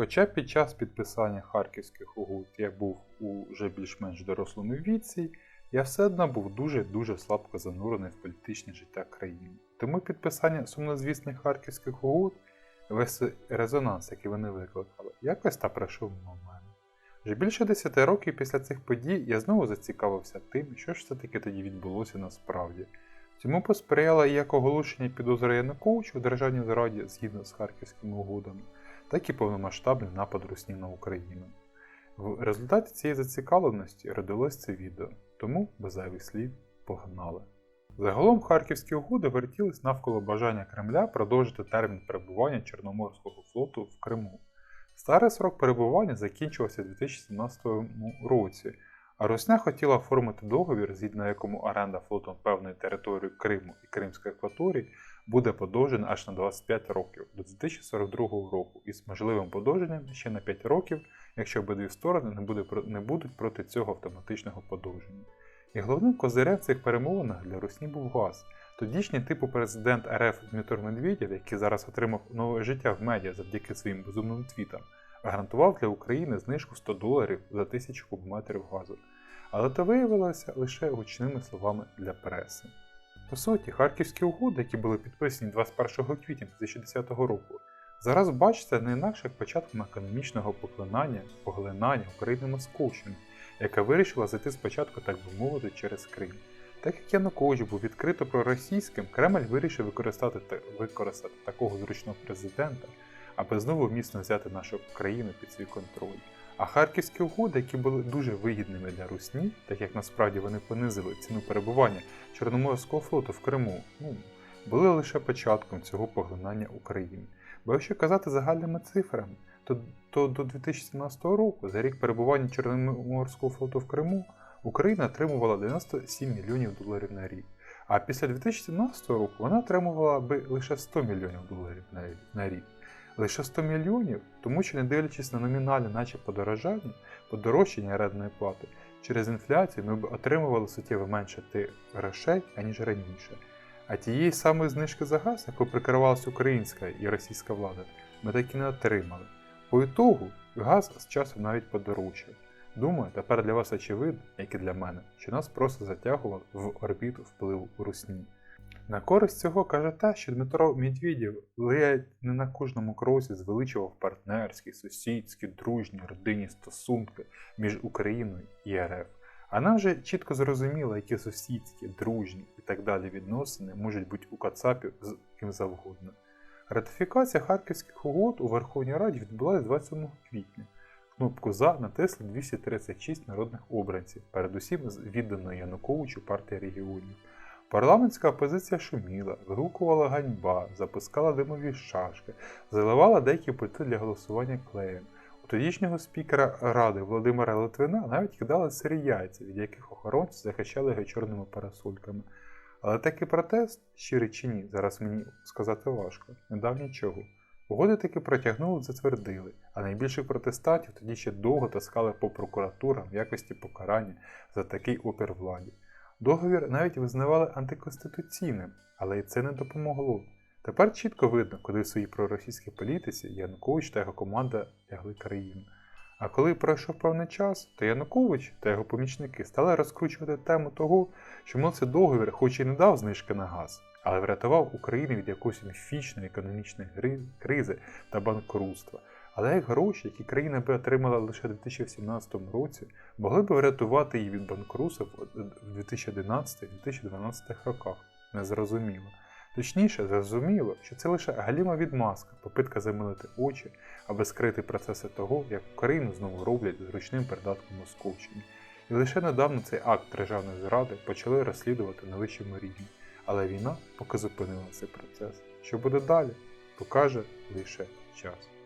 Хоча під час підписання харківських угод я був у вже більш-менш дорослому віці, я все одно був дуже-дуже слабко занурений в політичне життя країни. Тому підписання сумнозвісних харківських угод, весь резонанс, який вони викликали, якось та пройшов мимо мене. Вже більше 10 років після цих подій я знову зацікавився тим, що ж все-таки тоді відбулося насправді. Цьому посприяло і як оголошення підозри Януковича у державній зраді згідно з харківськими угодами, так і повномасштабний напад Русні на Україну. В результаті цієї зацікавленості родилось це відео, тому без зайвих слів погнали. Загалом харківські угоди вертілись навколо бажання Кремля продовжити термін перебування Чорноморського флоту в Криму. Старий срок перебування закінчувався у 2017 році, Русня хотіла оформити договір, згідно якому оренда флотом певної території Криму і Кримської акваторії буде подовжена аж на 25 років до 2042 року із можливим подовженням ще на 5 років, якщо обидві сторони не, буде, не будуть проти цього автоматичного подовження. І головним козирем цих перемовинах для Русні був газ. Тодішній типу президент РФ Дмитро Медведєв, який зараз отримав нове життя в медіа завдяки своїм безумним твітам, гарантував для України знижку 100 доларів за тисячу кубометрів газу. Але то виявилося лише гучними словами для преси. По суті, харківські угоди, які були підписані 21 квітня 2010 року, зараз бачаться не інакше як початком економічного поглинання, поглинання України Московщини, яка вирішила зайти спочатку, так би мовити, через Крим. Так як Янукович був відкрито проросійським, Кремль вирішив використати, використати такого зручного президента, аби знову міцно взяти нашу країну під свій контроль. А харківські угоди, які були дуже вигідними для Русні, так як насправді вони понизили ціну перебування Чорноморського флоту в Криму, ну, були лише початком цього поглинання України. Бо якщо казати загальними цифрами, то, то до 2017 року, за рік перебування Чорноморського флоту в Криму, Україна отримувала 97 мільйонів доларів на рік. А після 2017 року вона отримувала би лише 100 мільйонів доларів на рік. Лише 100 мільйонів, тому що не дивлячись на номінальне наче подорожання, подорожчання орендної плати, через інфляцію ми б отримували суттєво менше тих грошей, аніж раніше. А тієї самої знижки за газ, яку прикривалася українська і російська влада, ми так і не отримали. По ітогу газ з часом навіть подорожчав. Думаю, тепер для вас очевидно, як і для мене, що нас просто затягували в орбіту впливу Русні. На користь цього каже те, що Дмитро Медведєв ледь не на кожному кроці звеличував партнерські, сусідські, дружні, родинні стосунки між Україною і РФ. А нам вже чітко зрозуміло, які сусідські, дружні і так далі відносини можуть бути у Кацапів з ким завгодно. Ратифікація Харківських угод у Верховній Раді відбулася 27 квітня. Кнопку За натисли 236 народних обранців, передусім з відданої Януковичу партії регіонів. Парламентська опозиція шуміла, вигукувала ганьба, запускала димові шашки, заливала деякі пульти для голосування клеєм. У тодішнього спікера Ради Володимира Литвина навіть кидали сирі яйця, від яких охоронці захищали його чорними парасольками. Але такий протест, щирий чи ні, зараз мені сказати важко, не дав нічого. Угоди таки протягнули, затвердили, а найбільших протестантів тоді ще довго таскали по прокуратурам в якості покарання за такий опір владі. Договір навіть визнавали антиконституційним, але і це не допомогло. Тепер чітко видно, куди в своїй проросійській політиці Янукович та його команда лягли країну. А коли пройшов певний час, то Янукович та його помічники стали розкручувати тему того, що цей договір, хоч і не дав знижки на газ, але врятував Україну від якоїсь міфічної економічної кризи та банкрутства. Але гроші, які країна би отримала лише у 2017 році, могли б врятувати її від банкрутства в 2011-2012 роках, незрозуміло. Точніше, зрозуміло, що це лише галіма відмазка, попитка замилити очі, аби скрити процеси того, як Україну знову роблять зручним передатком Московщині. І лише недавно цей акт державної зради почали розслідувати на вищому рівні. Але війна поки зупинила цей процес. Що буде далі, покаже лише час.